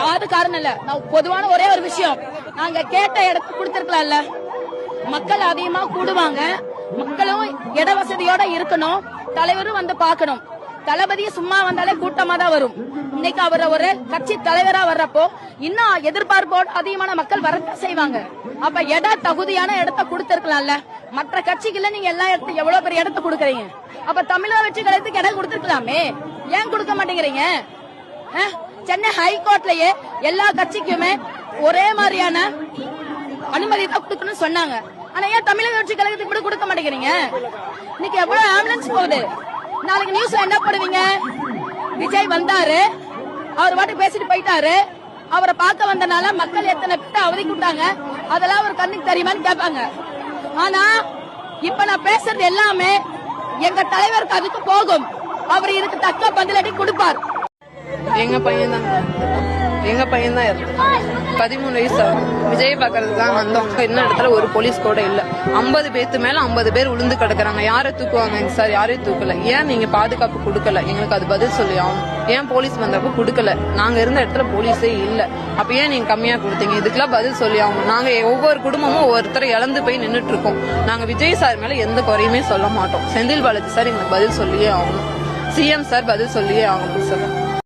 யாரு காரணம் இல்ல. நான் பொதுவான ஒரே ஒரு விஷயம். நாங்க கேட்ட இடத்துக்கு கொடுத்திருக்கலாம்ல. மக்கள் அதிகமா கூடுவாங்க. மக்களும் இட வசதியோட இருக்கணும். தலைவரும் வந்து பார்க்கணும். தளபதி சும்மா வந்தாலே கூட்டமா தான் வரும். இன்னைக்கு அவர் ஒரு கட்சி தலைவரா வர்றப்போ இன்னும் எதிர்பார்ப்போட அதிகமான மக்கள் வர செய்வாங்க. அப்ப இட தகுதியான இடத்த கொடுத்திருக்கலாம்ல. மற்ற கட்சிகள்ல நீங்க எல்லா இடத்து எவ்வளவு பெரிய இடத்த கொடுக்கறீங்க? அப்ப தமிழக வெற்றி கழகத்துக்கு இடம் கொடுத்திருக்கலாமே. ஏன் கொடுக்க மாட்டேங்கிறீங்க? சென்னை ஹைகோர்ட்லயே எல்லா கட்சிக்குமே ஒரே மாதிரியான அனுமதி தான் கொடுக்கணும்னு சொன்னாங்க. ஆனா ஏன் தமிழக கட்சி கழகத்துக்கு கூட கொடுக்க மாட்டேங்கிறீங்க? இன்னைக்கு எவ்வளவு ஆம்புலன்ஸ் போகுது? நாளைக்கு நியூஸ்ல என்ன போடுவீங்க? விஜய் வந்தாரு. அவர் பாட்டு பேசிட்டு போயிட்டாரு. அவரை பார்க்க வந்தனால மக்கள் எத்தனை பேர் அவதிக்கிட்டாங்க அதெல்லாம் அவர் கண்ணுக்கு தெரியுமான்னு கேட்பாங்க. ஆனா இப்ப நான் பேசுறது எல்லாமே எங்க தலைவருக்கு அதுக்கு போகும். அவர் இதுக்கு தக்க பதிலடி கொடுப்பார். எங்கள் பையன் தான். எங்கள் பையன் தான் இறந்தான் பதிமூணு வயசு விஜய் பார்க்கறதுக்கு தான் வந்தோம். இன்னும் இடத்துல ஒரு போலீஸ் கூட இல்லை. ஐம்பது பேத்து மேலே ஐம்பது பேர் உளுந்து கிடக்குறாங்க. யாரை தூக்குவாங்க சார்? யாரையும் தூக்கல. ஏன் நீங்கள் பாதுகாப்பு கொடுக்கல? எங்களுக்கு அது பதில் சொல்லி ஆகும் ஏன் போலீஸ் வந்தப்போ கொடுக்கல? நாங்கள் இருந்த இடத்துல போலீஸே இல்லை. அப்போ ஏன் நீங்கள் கம்மியாக கொடுத்தீங்க? இதுக்கெல்லாம் பதில் சொல்லி ஆகும் நாங்கள் ஒவ்வொரு குடும்பமும் ஒவ்வொருத்தரை இழந்து போய் நின்றுட்டு இருக்கோம். நாங்கள் விஜய் சார் மேலே எந்த குறையுமே சொல்ல மாட்டோம். செந்தில் பாலாஜி சார் எங்களுக்கு பதில் சொல்லியே ஆகணும். சிஎம் சார் பதில் சொல்லியே ஆகணும் சார்.